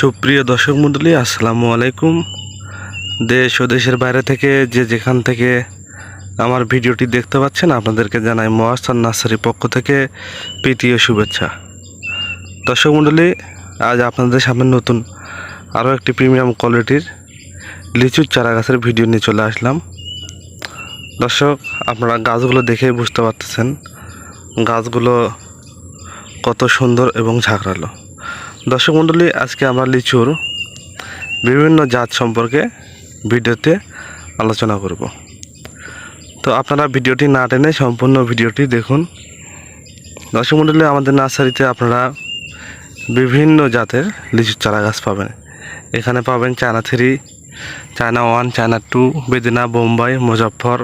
সুপ্রিয় দর্শক মণ্ডলী, আসসালামু আলাইকুম। দেশ ও দেশের বাইরে থেকে যে যেখান থেকে আমার ভিডিওটি দেখতে পাচ্ছেন, আপনাদেরকে জানাই মহাস্থান নার্সারির পক্ষ থেকে প্রীতীয় শুভেচ্ছা। দর্শক মণ্ডলী, আজ আপনাদের সামনে নতুন আরও একটি প্রিমিয়াম কোয়ালিটির লিচুর চারা গাছের ভিডিও নিয়ে চলে আসলাম। দর্শক, আপনারা গাছগুলো দেখেই বুঝতে পারতেছেন, গাছগুলো কত সুন্দর এবং ঝাঁকড়ালো। দর্শক মণ্ডলী, আজকে আমরা লিচুর বিভিন্ন জাত সম্পর্কে ভিডিওতে আলোচনা করব। তো আপনারা ভিডিওটি না টেনে সম্পূর্ণ ভিডিওটি দেখুন। দর্শক মণ্ডলী, আমাদের নার্সারিতে আপনারা বিভিন্ন জাতের লিচুর চারা গাছ পাবেন। এখানে পাবেন China three, China one, China two, Bedana, Bombai, Muzaffar,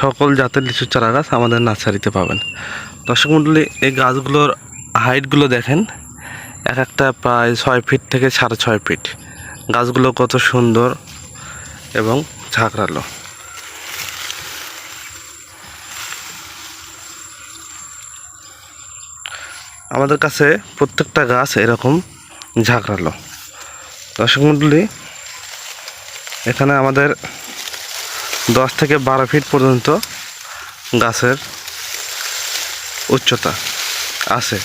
সকল জাতের লিচুর চারা গাছ আমাদের নার্সারিতে পাবেন। দর্শক মণ্ডলী, এই গাছগুলোর হাইটগুলো দেখেন, এক একটা প্রায় ছয় ফিট থেকে সাড়ে ছয় ফিট। গাছগুলো কত সুন্দর এবং ঝাঁকড়ালো। আমাদের কাছে প্রত্যেকটা গাছ এরকম ঝাঁকড়ালো। দর্শক মণ্ডলী এখানে আমাদের দশ থেকে বারো ফিট পর্যন্ত গাছের উচ্চতা আছে।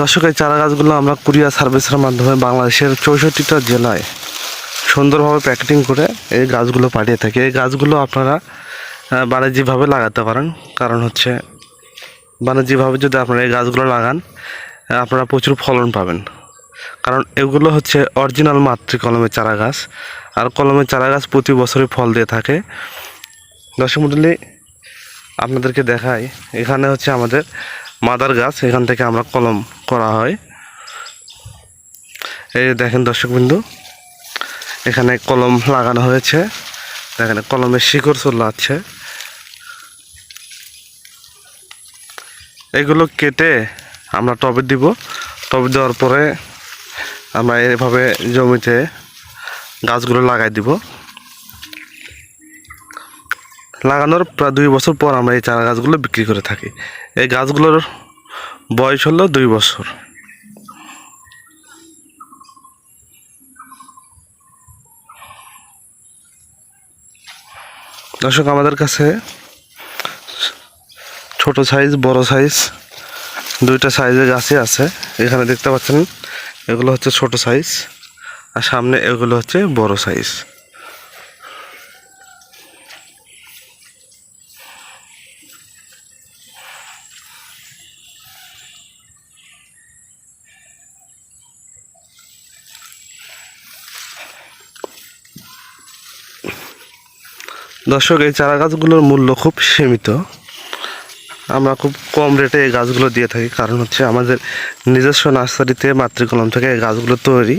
দর্শক, এই চারা গাছগুলো আমরা কুরিয়ার সার্ভিসের মাধ্যমে বাংলাদেশের চৌষট্টিটা জেলায় সুন্দরভাবে প্যাকেটিং করে এই গাছগুলো পাঠিয়ে থাকি। এই গাছগুলো আপনারা বাণিজ্যিকভাবে লাগাতে পারেন। কারণ হচ্ছে, বাণিজ্যিকভাবে যদি আপনারা এই গাছগুলো লাগান আপনারা প্রচুর ফলন পাবেন। কারণ এগুলো হচ্ছে অরিজিনাল মাতৃ কলমের চারা গাছ আর কলমের চারা গাছ প্রতি বছরই ফল দিয়ে থাকে। দর্শক মণ্ডলী আপনাদেরকে দেখাই, এখানে হচ্ছে আমাদের মাদার গাছ, এখান থেকে আমরা কলম করা হয়। এই দেখেন দর্শকবিন্দু, এখানে কলম লাগানো হয়েছে। দেখেন, কলমের শিকড় চলে আছে এগুলো কেটে আমরা টবে দিব। টবে দেওয়ার পরে আমরা এভাবে জমিতে গাছগুলো লাগাই দিব। লাগানোর প্রায় দুই বছর পর আমরা এই চারা গাছগুলো বিক্রি করে থাকি। এই গাছগুলোর বয়স হলো দুই বছর। দর্শক, আমাদের কাছে ছোট সাইজ বড় সাইজ দুইটা সাইজের গাছই আছে। এখানে দেখতে পাচ্ছেন, এগুলো হচ্ছে ছোট সাইজ আর সামনে এগুলো হচ্ছে বড় সাইজ দর্শক, এই চারা গাছগুলোর মূল্য খুব সীমিত। আমরা খুব কম রেটে এই গাছগুলো দিয়ে থাকি। কারণ হচ্ছে আমাদের নিজস্ব নার্সারিতে মাতৃকলম থেকে এই গাছগুলো তৈরি।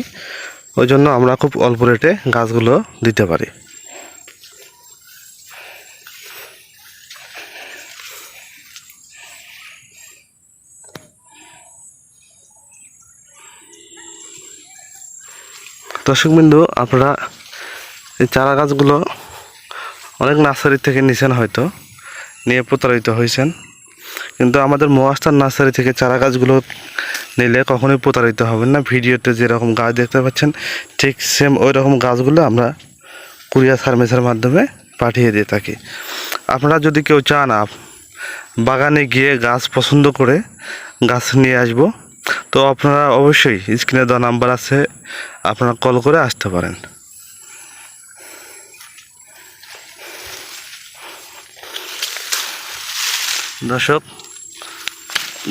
ওই জন্য আমরা খুব অল্প রেটে গাছগুলো দিতে পারি। দর্শকবিন্দু, আপনারা এই চারা গাছগুলো অনেক নার্সারি থেকে নিছেন হয়তো, নিয়ে প্রতারিত হয়েছেন। কিন্তু আমাদের মহাস্থান নার্সারি থেকে চারা গাছগুলো নিলে কখনোই প্রতারিত হবেন না। ভিডিওতে যেরকম গাছ দেখতে পাচ্ছেন, ঠিক সেম ওই রকম গাছগুলো আমরা কুরিয়ার সার্ভিসের মাধ্যমে পাঠিয়ে দিয়ে থাকি। আপনারা যদি কেউ চান, আপ- বাগানে গিয়ে গাছ পছন্দ করে গাছ নিয়ে আসব, তো আপনারা অবশ্যই স্ক্রিনে দেওয়া নাম্বার আছে, আপনারা কল করে আসতে পারেন। দর্শক,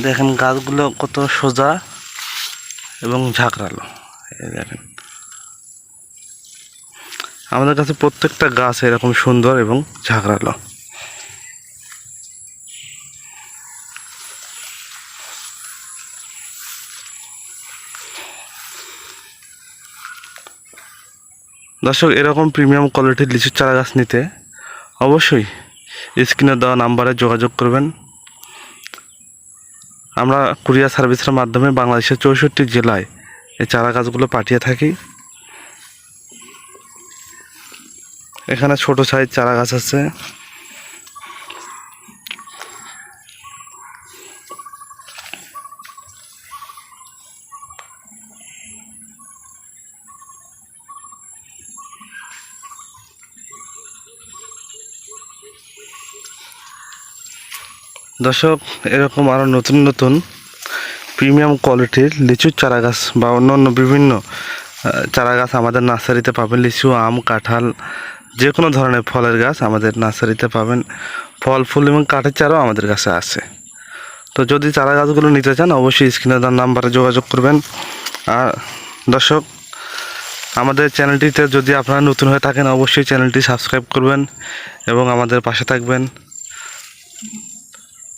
দেখেন গাছগুলো কত সোজা এবং ঝাঁকড়ালো। দেখেন। আমাদের কাছে প্রত্যেকটা গাছ এরকম সুন্দর এবং ঝাঁকড়ালো। দর্শক, এরকম প্রিমিয়াম কোয়ালিটির লিচুর চারা গাছ নিতে অবশ্যই স্ক্রিনে দেওয়া নাম্বারে যোগাযোগ করবেন। আমরা কুরিয়ার সার্ভিসের মাধ্যমে বাংলাদেশের চৌষট্টি জেলায় এই চারা গাছগুলো পাঠিয়ে থাকি। এখানে ছোট সাইজ চারা গাছ আছে। দর্শক, এরকম আরও নতুন নতুন প্রিমিয়াম কোয়ালিটির লিচুর চারা গাছ বা অন্য অন্য বিভিন্ন চারা গাছ আমাদের নার্সারিতে পাবেন। লিচু, আম, কাঁঠাল যে কোনো ধরনের ফলের গাছ আমাদের নার্সারিতে পাবেন। ফল, ফুল এবং কাঠের চারাও আমাদের কাছে আছে। তো যদি চারা গাছগুলো নিতে চান, অবশ্যই স্ক্রিনে দেওয়ার নাম্বারে যোগাযোগ করবেন। আর দর্শক, আমাদের চ্যানেলটিতে যদি আপনারা নতুন হয়ে থাকেন, অবশ্যই চ্যানেলটি সাবস্ক্রাইব করবেন এবং আমাদের পাশে থাকবেন।